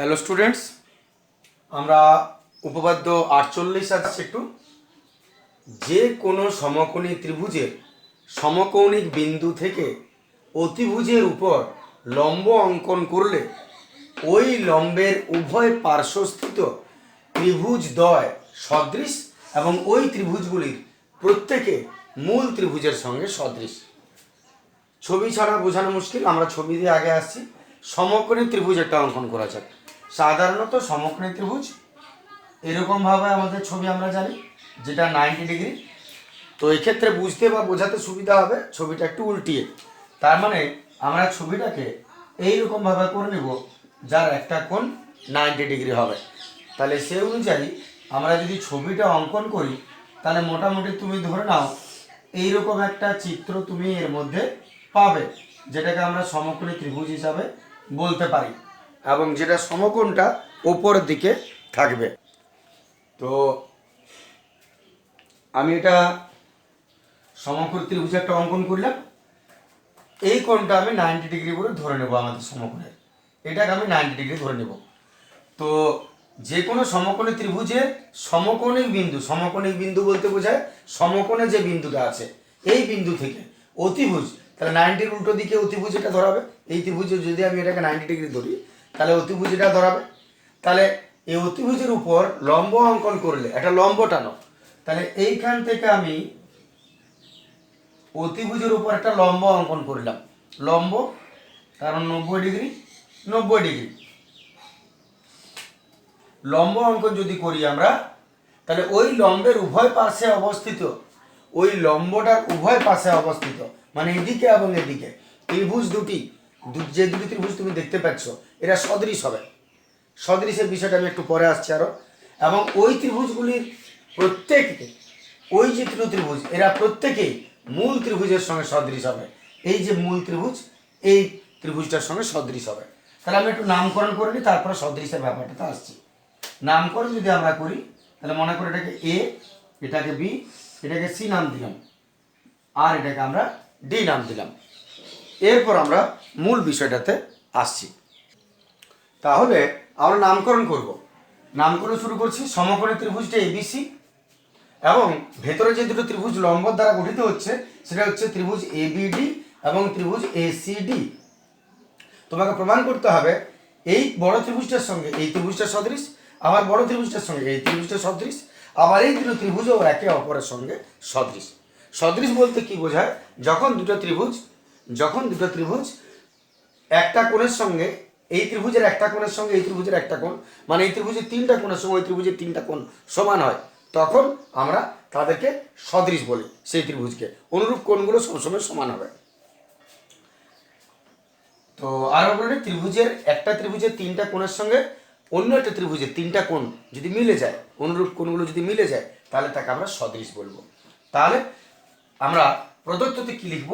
Hello students আমরা উপপাদ্য আটচল্লিশ আসছে একটু যে কোনো সমকোণী ত্রিভুজের সমকৌণিক বিন্দু থেকে অতিভুজের উপর লম্ব অঙ্কন করলে ওই লম্বের উভয় পার্শ্বস্থিত ত্রিভুজ দ্বয় সদৃশ এবং ওই ত্রিভুজগুলির প্রত্যেকে মূল ত্রিভুজের সঙ্গে সদৃশ। ছবি ছাড়া বোঝানো মুশকিল, আমরা ছবি দিয়ে আগে আসছি। সমকোণী ত্রিভুজ একটা অঙ্কন করা যাক। সাধারণত সমকোণী ত্রিভুজ এরকমভাবে আমাদের ছবি আমরা জানি, যেটা নাইনটি ডিগ্রি তো এক্ষেত্রে বুঝতে বা বোঝাতে সুবিধা হবে ছবিটা একটু উল্টিয়ে। তার মানে আমরা ছবিটাকে এইরকমভাবে করে নেব, যার একটা কোণ নাইনটি ডিগ্রি হবে। তাহলে সে অনুযায়ী আমরা যদি ছবিটা অঙ্কন করি, তাহলে মোটামুটি তুমি ধরে নাও, এইরকম একটা চিত্র তুমি এর মধ্যে পাবে, যেটাকে আমরা সমকোণী ত্রিভুজ হিসাবে বলতে পারি। এবং যেটা সমকোণটা ওপরের দিকে থাকবে। তো আমি এটা সমকোণ ত্রিভুজ একটা অঙ্কন করলাম। এই কোণটা আমি নাইনটি ডিগ্রি করে ধরে নেব আমাদের সমকোণের। এটাকে আমি নাইনটি ডিগ্রি ধরে নেব। তো যে কোনো সমকোণী ত্রিভুজের সমকোণিক বিন্দু সমকোণিক বিন্দু বলতে বোঝায় সমকোণে যে বিন্দুটা আছে, এই বিন্দু থেকে অতিভুজ, তাহলে নাইনটির উল্টো দিকে অতিভুজ এটা ধরাবে। এই ত্রিভুজে যদি আমি এটাকে নাইনটি ডিগ্রি ধরি তাহলে অতিভুজ এটা ধরাবে। তাহলে এই অতিভুজের উপর লম্ব অঙ্কন করলে, একটা লম্ব টানো। তাহলে এইখান থেকে আমি অতিভুজের উপর একটা লম্ব অঙ্কন করলাম। লম্ব কারণ নব্বই ডিগ্রি নব্বই ডিগ্রি। লম্ব অঙ্কন যদি করি আমরা, তাহলে ওই লম্বের উভয় পাশে অবস্থিত, ওই লম্বটার উভয় পাশে অবস্থিত মানে এদিকে এবং এদিকে। ত্রিভুজ দুটি যে দুটি ত্রিভুজ তুমি দেখতে পাচ্ছ এরা সদৃশ হবে। সদৃশের বিষয়টা আমি একটু পরে আসছি আরও এবং ওই ত্রিভুজগুলির প্রত্যেককে, ওই যে দুটো ত্রিভুজ, এরা প্রত্যেকেই মূল ত্রিভুজের সঙ্গে সদৃশ হবে। এই যে মূল ত্রিভুজ, এই ত্রিভুজটার সঙ্গে সদৃশ হবে। তাহলে আমি একটু নামকরণ করে নিই, তারপরে সদৃশের ব্যাপারটাতে আসছি। নামকরণ যদি আমরা করি, তাহলে মনে করি এটাকে এ এটাকে বি এটাকে সি নাম দিলাম। আর এটাকে আমরা ডি নাম দিলাম। এরপর আমরা মূল বিষয়টাতে আসছি। তাহলে আমরা নামকরণ করব। নামকরণ শুরু করছি সমকোণী ত্রিভুজটা এবিসি এবং ভেতরে যে দুটো ত্রিভুজ লম্ব দ্বারা গঠিত হচ্ছে, সেটা হচ্ছে ত্রিভুজ এবিডি এবং ত্রিভুজ এসিডি। তোমাকে প্রমাণ করতে হবে, এই বড় ত্রিভুজটার সঙ্গে এই ত্রিভুজটা সদৃশ, আবার বড় ত্রিভুজটার সঙ্গে এই ত্রিভুজটা সদৃশ, আবার এই দুটো ত্রিভুজও একে অপরের সঙ্গে সদৃশ। সদৃশ বলতে কি বোঝায়? যখন দুটো ত্রিভুজ, যখন দুটো ত্রিভুজ একটা কোণের সঙ্গে এই ত্রিভুজের একটা কোণের সঙ্গে, এই ত্রিভুজের একটা কোণ। মানে এই ত্রিভুজের তিনটা কোণের সঙ্গে, ওই ত্রিভুজের তিনটা কোণ সমান হয়। তখন আমরা তাদেরকে সদৃশ বলি সেই ত্রিভুজকে। অনুরূপ কোণগুলো সবসময় সমান হবে। তো আরও বলি ত্রিভুজের, একটা ত্রিভুজের তিনটা কোণের সঙ্গে অন্য একটা ত্রিভুজের তিনটা কোণ যদি মিলে যায়, অনুরূপ কোণগুলো যদি মিলে যায়, তাহলে তাকে আমরা সদৃশ বলব। তাহলে আমরা প্রদত্ততে কি লিখব?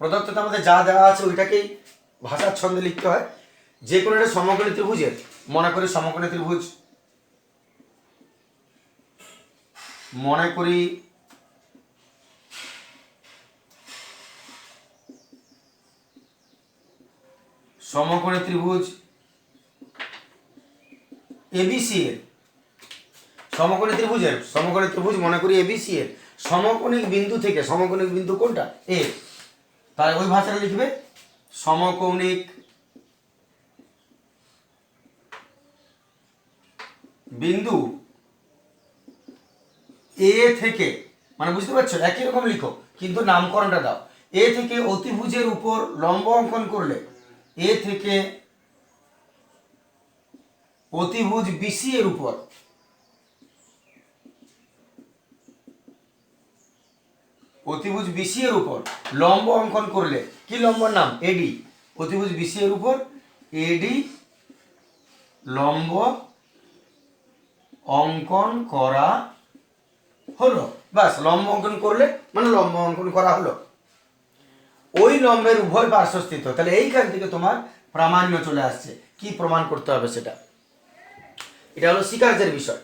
প্রদত্ততে আমাদের যা দেওয়া আছে ওইটাকেই ভাষার ছন্দে লিখতে হয়। যে কোনো একটা সমকোণী ত্রিভুজের, মনে করি সমকোণী ত্রিভুজ, মনে করি সমকোণী ত্রিভুজ এবিসি এর, সমকোণী ত্রিভুজের, সমকোণী ত্রিভুজ মনে করি এবিসি এর, সমকোণিক বিন্দু থেকে, সমকোণিক বিন্দু কোনটা? এ। তাহলে ওই ভাষাটা লিখবে সমকৌণিক বিন্দু এ থেকে মানে বুঝতে পারছ? একই রকম লিখো, কিন্তু নামকরণটা দাও। এ থেকে অতিভুজের উপর লম্ব অঙ্কন করলে এ থেকে অতিভুজ বিসি এর উপর অতিভুজ বিসি এর উপর লম্ব অঙ্কন করলে কি লম্বর নাম? এডি অতিভুজ বিসি এর উপর এডি লম্ব অঙ্কন করা হলো। বাস লম্ব অঙ্কন করলে মানে লম্ব অঙ্কন করা হলো। ওই লম্বের উভয় পার্শ্বস্থিত। তাহলে এইখান থেকে তোমার প্রামাণ্য চলে আসছে। কি প্রমাণ করতে হবে সেটা? এটা হলো স্বীকার্যের বিষয়।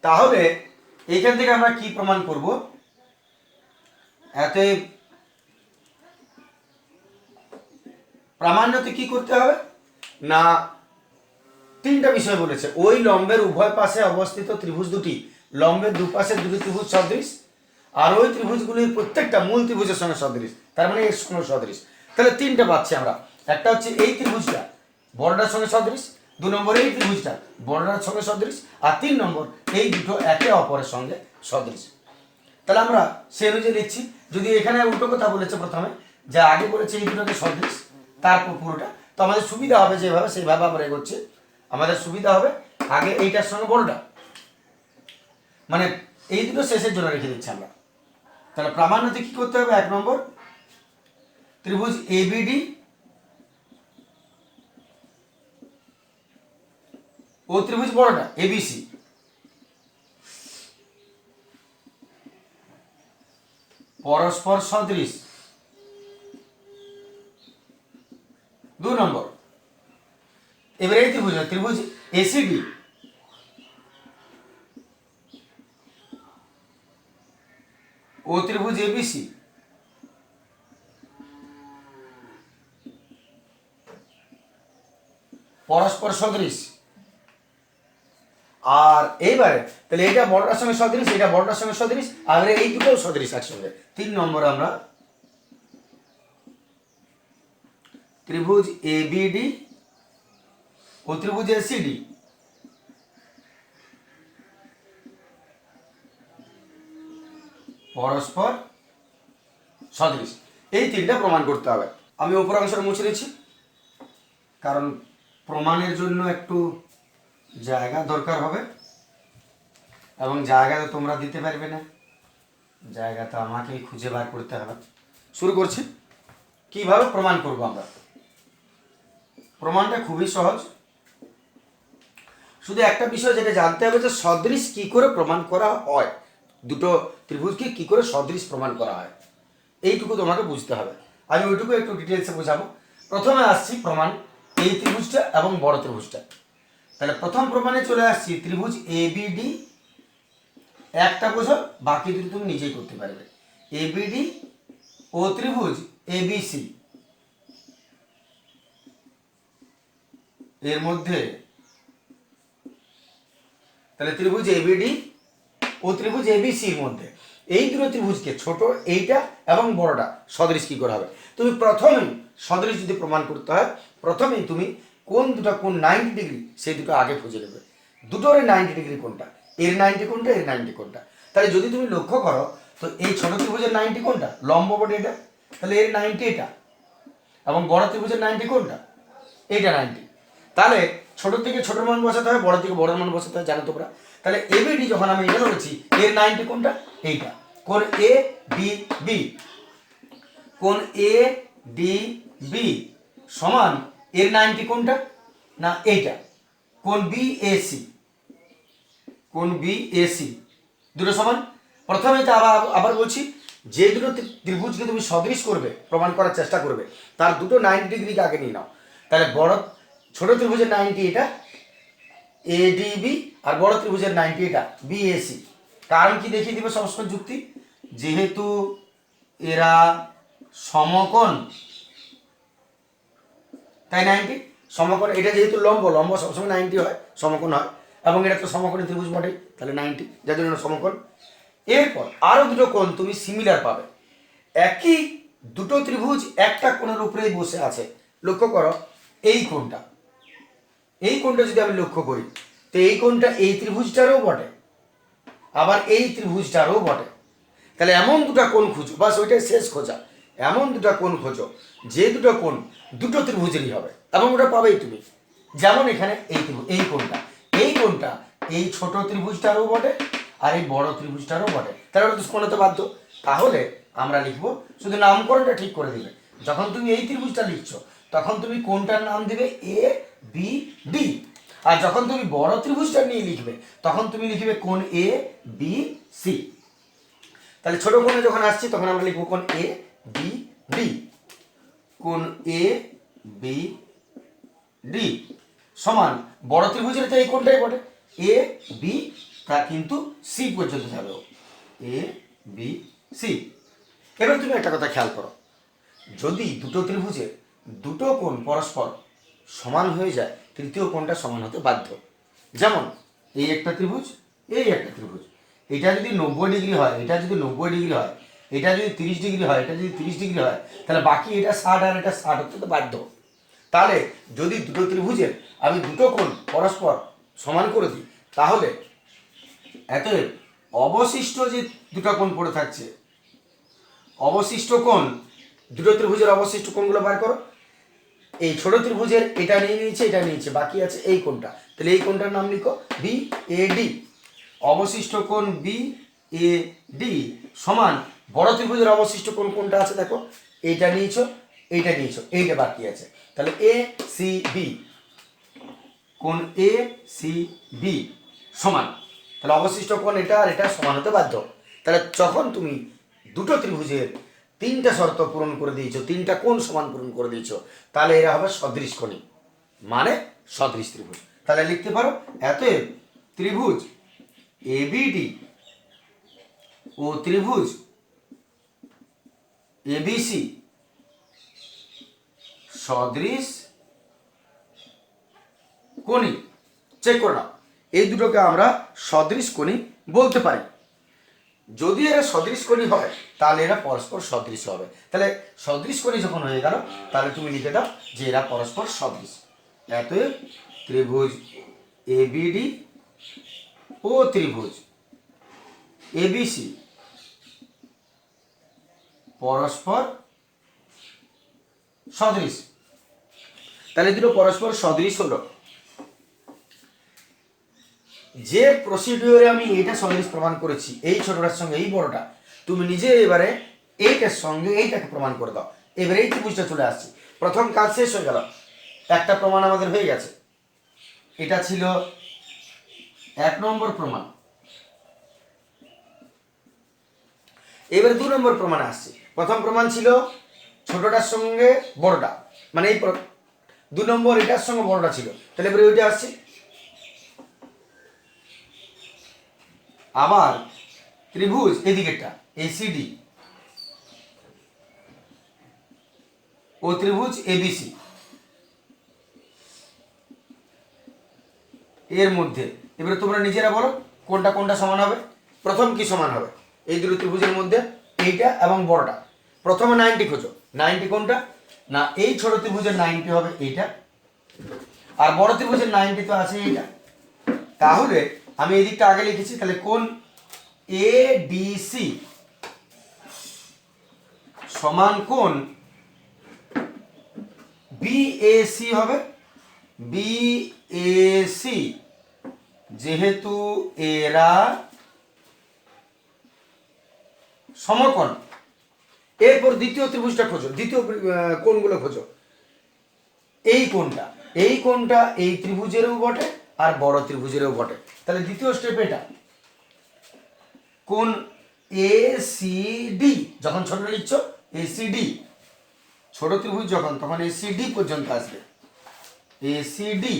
তাহলে এইখান থেকে আমরা কি প্রমাণ করব? এতে প্রামাণ্যতে কি করতে হবে? না, তিনটা বিষয় বলেছে। ওই লম্বের উভয় পাশে অবস্থিত ত্রিভুজ দুটি, লম্বের দুপাশে দুটি ত্রিভুজ সদৃশ, আর ওই ত্রিভুজগুলির প্রত্যেকটা মূল ত্রিভুজের সঙ্গে সদৃশ, তার মানে এর সঙ্গে সদৃশ। তাহলে তিনটা পাচ্ছি আমরা। একটা হচ্ছে এই ত্রিভুজটা বড়টার সঙ্গে সদৃশ, দু নম্বর এই ত্রিভুজটা বড়টার সঙ্গে সদৃশ, আর তিন নম্বর এই দুটো একে অপরের সঙ্গে সদৃশ। তাহলে আমরা সে অনুযায়ী লিখছি যদি এখানে উল্টো কথা বলেছে প্রথমে, যে আগে বলেছে এই দুটোকে সদৃশ, তারপর পুরোটা, তো আমাদের সুবিধা হবে যেভাবে, সেইভাবে আমরা এগোচ্ছি। আমাদের সুবিধা হবে, আগে এইটার সঙ্গে বড়টা মানে এই দুটো শেষের জন্য রেখে দিচ্ছি আমরা। তাহলে প্রামাণ্যতে কি করতে হবে? এক নম্বর, ত্রিভুজ এবিডি ও ত্রিভুজ বড়টা এবিসি পরস্পর সদৃশ। দু নম্বর। এবারে এই ত্রিভুজ ত্রিভুজ এসিডি ও ত্রিভুজ এবিসি পরস্পর সদৃশ। আর এইবারে, তাহলে এটা বড়টার সঙ্গে সদৃশ, এটা বড়টার সঙ্গে সদৃশ, আর এই দুটোও সদৃশ একসঙ্গে। তিন নম্বর আমরা ত্রিভুজ এবিডি ও ত্রিভুজ এসিডি পরস্পর সদৃশ। এই তিনটা প্রমাণ করতে হবে। আমি উপর অংশটা মুছে দিচ্ছি, কারণ প্রমাণের জন্য একটু জায়গা দরকার হবে এবং জায়গা তো তোমরা দিতে পারবে না। জায়গা তো আমাকেই খুঁজে বার করতে হবে। শুরু করছি। কীভাবে প্রমাণ করব আমরা? প্রমাণটা খুবই সহজ। শুধু একটা বিষয় যেটা জানতে হবে যে সদৃশ কি করে প্রমাণ করা হয়? দুটো ত্রিভুজকে কি করে সদৃশ প্রমাণ করা হয়? এইটুকু তোমাকে বুঝতে হবে। আমি ওইটুকু একটু ডিটেলসে বোঝাবো। প্রথমে আসছি প্রমাণ, এই ত্রিভুজটা এবং বড় ত্রিভুজটা। তাহলে প্রথম প্রমাণে চলে আসছি, ত্রিভুজ এবিডি একটা বোঝো, বাকি দুটো তুমি নিজেই করতে পারবে। এবিডি ও ত্রিভুজ এবিসি এর মধ্যে তাহলে ত্রিভুজ এ এবিডি ও ত্রিভুজ এ এবিসির মধ্যে। এই দুটো ত্রিভুজকে ছোট, এইটা এবং বড়টা, সদৃশ কি করা হবে? তুমি প্রথমেই, সদৃশ যদি প্রমাণ করতে হয়, প্রথমেই তুমি কোন দুটো কোন নাইনটি ডিগ্রি সেই দুটো আগে খুঁজে নেবে। দুটোর নাইনটি ডিগ্রি কোনটা? এর নাইনটি কোনটা, এর নাইনটি কোনটা? তাহলে যদি তুমি লক্ষ্য করো, তো এই ছোট ত্রিভুজের নাইনটি কোনটা? লম্ব বটে এটা। তাহলে এর নাইনটি এটা। এবং বড় ত্রিভুজের নাইনটি কোনটা? এইটা নাইনটি তাহলে ছোট থেকে ছোট মান বসাতে হয়, বড় থেকে বড় মান বসাতে হয়, জানো তোমরা? তাহলে এবিডি যখন আমি এটা ধরেছি এর নাইনটি কোনটা? এইটা। কোন এ বি বি কোন এ ডি বি সমান এর নাইনটি কোনটা? না, এইটা। কোন বি এ সি কোন বি এ সি দুটো সমান? প্রথমে তো আবার আবার বলছি, যে দুটো ত্রি- ত্রিভুজকে তুমি সদৃশ করবে, প্রমাণ করার চেষ্টা করবে, তার দুটো নাইনটি ডিগ্রিকে আগে নিয়ে নাও। তাহলে বড়, ছোট ত্রিভুজের নাইনটি এটা এডিবি আর বড় ত্রিভুজের নাইনটি এটা বিএসি কারণ কি দেখিয়ে দিবে সমস্ত যুক্তি? যেহেতু এরা সমকোণ তাই নাইনটি সমকোণ, এটা যেহেতু লম্ব লম্ব সবসময় নাইনটি হয়, সমকোণ হয়। এবং এটা তো সমকোণী ত্রিভুজ বটে তাহলে নাইনটি যার জন্য সমকোণ। এরপর আরও দুটো কোণ তুমি সিমিলার পাবে। একই দুটো ত্রিভুজ একটা কোণের উপরেই বসে আছে। লক্ষ্য করো, এই কোণটা। এই কোণটা যদি আমি লক্ষ্য করি, তো এই কোণটা এই ত্রিভুজটারও বটে, আবার এই ত্রিভুজটারও বটে। তাহলে এমন দুটো কোণ খুঁজো, বাস ওইটাই শেষ খোঁজা। এমন দুটো কোণ খোঁজো, যে দুটো কোণ দুটো ত্রিভুজেরই হবে, এবং ওটা পাবেই তুমি। যেমন এখানে এই এই কোণটা। এই কোণটা এই ছোট ত্রিভুজটারও বটে, আর এই বড় ত্রিভুজটারও বটে। তাহলে ওটা তো কোণাতে বাধ্য। তাহলে আমরা লিখব, শুধু নামকরণটা ঠিক করে দিবে। যখন তুমি এই ত্রিভুজটা লিখছো, তখন তুমি কোনটার নাম দিবে এ বি ডি আর যখন তুমি বড় ত্রিভুজটা নিয়ে লিখবে, তখন তুমি লিখবে কোন এ বি সি তাহলে ছোট কোণে যখন আসছি, তখন আমরা লিখব কোন এ বি ডি কোন এ বি ডি সমান বড় ত্রিভুজের তো এই কোনটাই বটে এ বি তা কিন্তু সি পর্যন্ত যাবে। এ বি সি এবার তুমি একটা কথা খেয়াল করো। যদি দুটো ত্রিভুজের দুটো কোণ পরস্পর সমান হয়ে যায়, তৃতীয় কোণটা সমান হতে বাধ্য। যেমন, এই একটা ত্রিভুজ, এই একটা ত্রিভুজ। এটা যদি নব্বই ডিগ্রি হয়, এটা যদি নব্বই ডিগ্রি হয় এটা যদি তিরিশ ডিগ্রি হয়, এটা যদি তিরিশ ডিগ্রি হয়, তাহলে বাকি এটা ষাট আর এটা ষাট হতে তো বাধ্য। তাহলে যদি দুটো ত্রিভুজের আমি দুটো কোণ পরস্পর সমান করে দিই, তাহলে এত অবশিষ্ট যে দুটো কোণ পড়ে থাকছে, অবশিষ্ট কোণ, দুটো ত্রিভুজের অবশিষ্ট কোণগুলো বার করো। এই ছোট ত্রিভুজের এটা নিয়ে নিয়েছে, এটা নিয়েছে, বাকি আছে এই কোণটা। তাহলে এই কোণটার নাম লিখো বি এ ডি অবশিষ্ট কোণ বি এ ডি সমান বড় ত্রিভুজের অবশিষ্ট কোন কোনটা আছে দেখো? এইটা নিয়েছো এইটা নিয়েছো, এইটা বাকি আছে। তাহলে এ সি বি কোন এ সি বি সমান। তাহলে অবশিষ্ট কোণ এটা আর এটা সমান হতে বাধ্য। তাহলে যখন তুমি দুটো ত্রিভুজের তিনটা শর্ত পূরণ করে দিয়েছ, তিনটা কোণ সমান পূরণ করে দিয়েছ, তাহলে এরা হবে সদৃশ কোণী। মানে সদৃশ ত্রিভুজ। তাহলে লিখতে পারো, এতএব ত্রিভুজ এবিডি ও ত্রিভুজ এবিসি সদৃশ কোণী। চেক করে নাও। এই দুটোকে আমরা সদৃশ কোণী বলতে পারি। যদি এরা সদৃশ কোণী হয়, তাহলে এরা পরস্পর সদৃশ হবে। তাহলে সদৃশ কোণী যখন হয়ে গেল, তাহলে তুমি লিখে দাও যে এরা পরস্পর সদৃশ। এতএব ত্রিভুজ এবিডি ও ত্রিভুজ এবিসি পরস্পর সদৃশ। তাহলে দুটো পরস্পর সদৃশ হলো। যে প্রসিডিওরে আমি এইটা সদৃশ প্রমাণ করেছি, এই ছোটটার সঙ্গে, এই বড়টা, তুমি নিজে এবারে এইটার সঙ্গে এইটাকে প্রমাণ করে দাও। এবারে এই ত্রিভুজটা চলে আসছে। প্রথম কাজ শেষ হয়ে গেল। একটা প্রমাণ আমাদের হয়ে গেছে। এটা ছিল এক নম্বর প্রমাণ। এবারে দু নম্বর প্রমাণ আসছে। প্রথম প্রমাণ ছিল ছোটটার সঙ্গে বড়টা। মানে এই দু নম্বর এটার সঙ্গে বড়টা ছিল। তাহলে এবারে ওইটা আসছে। আবার ত্রিভুজ এদিকেরটা এসিডি ও ত্রিভুজ এবিসি এর মধ্যে, এবারে তোমরা নিজেরা বলো কোনটা কোনটা সমান হবে? প্রথম কি সমান হবে? এই দুটো ত্রিভুজের মধ্যে। এইটা এবং বড়টা। প্রথমে নাইনটি খোঁজো। নাইনটি কোনটা? না, এই ছোট ত্রিভুজের নাইনটি হবে এইটা। আর বড় ত্রিভুজের নাইনটি তো আছে এইটা। তাহলে আমি এই দিকটা আগে লিখেছি, তাহলে কোন এ ডি সি সমান কোন বি এ সি হবে? বি এ সি যেহেতু এরা সমকোণ এরপর দ্বিতীয় ত্রিভুজটা খোঁজো। দ্বিতীয় কোণগুলো খোঁজো। এই কোণটা। এই কোণটা এই ত্রিভুজেরও বটে আর বড় ত্রিভুজেরও বটে। তাহলে দ্বিতীয় স্টেপ এটা। কোন এ সি ডি যখন ছোট লিখছো এ সি ডি ছোট ত্রিভুজ যখন, তখন এ সি ডি পর্যন্ত আসবে। এ সি ডি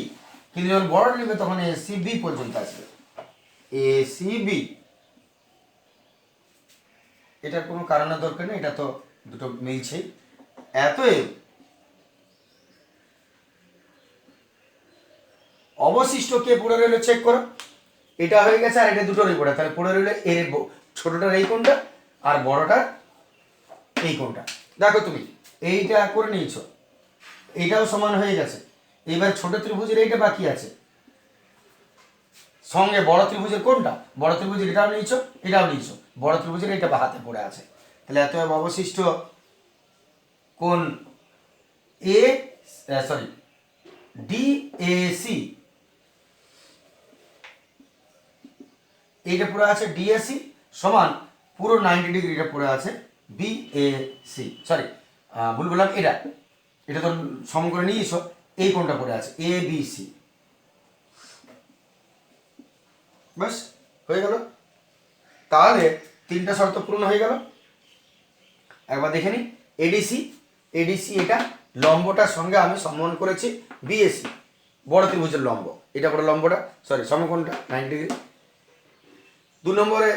কিন্তু যখন বড় নেবে, তখন এ সি বি পর্যন্ত আসবে। এ সি বি এটার কোনো কারণের দরকার নেই, এটা তো দুটো মিলছেই এতএব অবশিষ্ট কে পড়ে রইল চেক করো। এটা হয়ে গেছে আর এটা দুটোরই পড়ে তাহলে পড়ে রইল এর ছোটটার এই কোনটা আর বড়টার এই কোনটা দেখো তুমি, এইটা করে নিয়েছো এইটাও সমান হয়ে গেছে। এবার ছোট ত্রিভুজের এইটা বাকি আছে। সঙ্গে বড় ত্রিভুজের কোনটা? বড় ত্রিভুজের এটাও নিয়েছো এটাও নিয়েছো। বড় ত্রিভুজের এটা হাতে পড়ে আছে। তাহলে এত অবশিষ্ট কোন A sorry D A C এইটা পুরো আছে ডিএসি সমান পুরো নাইনটি ডিগ্রি এটা পড়ে আছে বি এ সি সরি ভুল বললাম, এটা। এটা তো সম করে নিয়ে এই কোনটা পড়ে আছে? এ বি সি ব্যাস, হয়ে গেল। তাহলে তিনটা শর্ত পূর্ণ হয়ে গেল। একবার দেখে নিই। এডিসি এডিসি এটা লম্বটার সঙ্গে আমি সম্মান করেছি বিএসি বড় ত্রিভুজের লম্ব। এটা বড় লম্বটা সরি সমকোণটা নাইন ডিগ্রি দু নম্বরে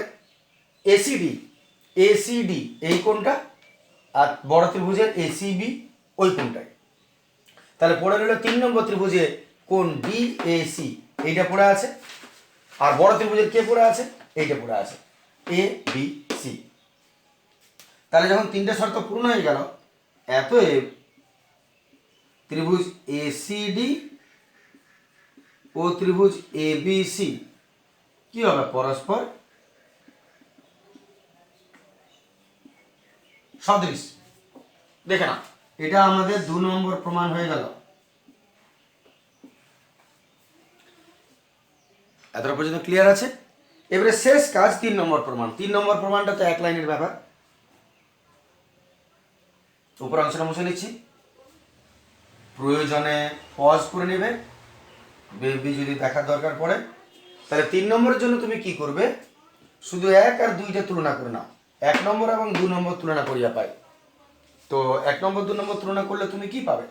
এসিডি এসিডি এই কোণটা আর বড় ত্রিভুজের এসিবি ওই কোণটায় তাহলে পড়ে রইল তিন নম্বর ত্রিভুজে কোন ডি এ সি এইটা পড়ে আছে। আর বড় ত্রিভুজের কে পড়ে আছে? এইটা পড়ে আছে। এ বি সি তাহলে যখন তিনটে শর্ত পূর্ণ হয়ে গেল এতএব ত্রিভুজ এ সি ডি ও ত্রিভুজ এ বি সি কি হবে? পরস্পর সদৃশ। দেখে না এটা আমাদের দু নম্বর প্রমাণ হয়ে গেল। এতটা পর্যন্ত ক্লিয়ার আছে? এবারে শেষ কাজ তিন নম্বর প্রমাণ। তিন নম্বর প্রমাণটা তো এক লাইনের ব্যাপার। উপর অংশটা মুছে নিচ্ছি। প্রয়োজনে পজ করে নেবে। বেবি যদি দেখার দরকার পড়ে, তাহলে তিন নম্বরের জন্য তুমি কি করবে? শুধু এক আর দুইটা তুলনা করে নাও। এক নম্বর এবং দু নম্বর তুলনা করিয়া পাই। তো এক নম্বর, দু নম্বর তুলনা করলে তুমি কি পাবে?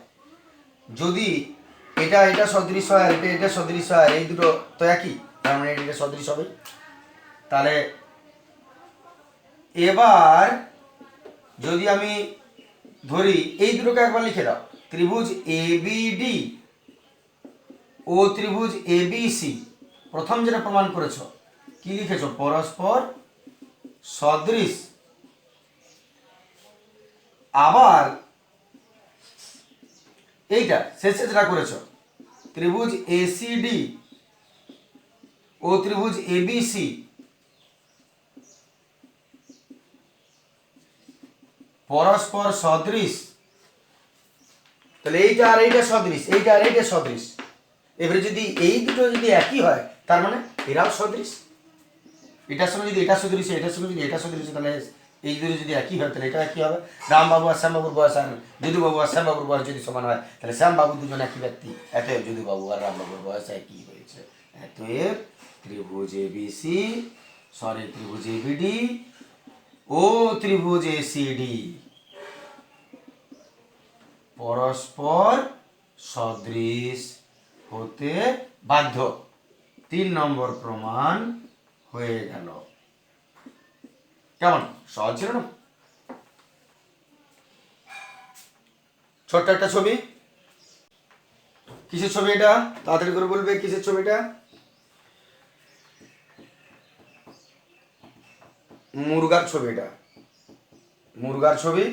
যদি এটা এটা সদৃশ হয় আর এটা এটা সদৃশ হয় এই দুটো তো একই। এটা সদৃশ হবে তাহলে এবার যদি আমি ধরি, এই দুটোকে একবার লিখে দাও। ত্রিভুজ এ ডি ও ত্রিভুজ এ সি প্রথম যেটা প্রমাণ করেছ, কি লিখেছো? পরস্পর সদৃশ। আবার এইটা, শেষে যেটা করেছ, ত্রিভুজ এসিডি ও ত্রিভুজ এবিসি পরস্পর সদৃশ। তাহলে এইটা আর এইটা সদৃশ, এইটা আর এইটা সদৃশ। এবারে যদি এই দুটো যদি একই হয়, তার মানে এরাও সদৃশ? এটার সঙ্গে যদি এটা সদৃশ, এটার সঙ্গে যদি এটা সদৃশ, তাহলে এই দুটো যদি একই হয়, তাহলে এটা একই হবে। রামবাবু আর শ্যামবাবুর বয়স আর যদুবাবু আর শ্যামবাবুর বয়স যদি সমান হয়, তাহলে শ্যামবাবু দুজন একই ব্যক্তি এতএব যদুবাবু আর রামবাবুর বয়স একই হয়েছে। এতএব ত্রিভুজ এবিসি সরি ত্রিভুজ এবিডি ও ত্রিভুজ এসিডি পরস্পর সদৃশ হতে বাধ্য। তিন নম্বর প্রমাণ হয়ে গেল। কেমন? সহজ ছিল না? ছোট্ট একটা ছবি। কিসের ছবি এটা? তাড়াতাড়ি করে বলবে কিসের ছবি মুরগার ছবি এটা। মুরগার ছবি।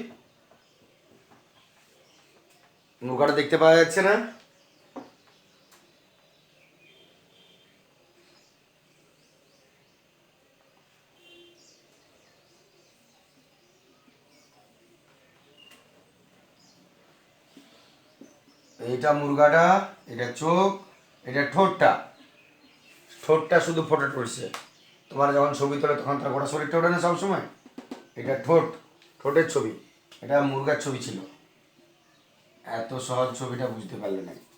মুরগাটা দেখতে পাওয়া যাচ্ছে না। এইটা মুরগাটা, এটা চোখ, এটা ঠোঁটটা। ঠোঁটটা শুধু ফোটো তুলছে তোমার যখন ছবি তোলে, তখন তার গোটা শরীরটা ওঠে না সবসময়? এটা ঠোঁট, ঠোঁটের ছবি। এটা মুরগার ছবি ছিল। এত সহজ ছবিটা বুঝতে পারলে না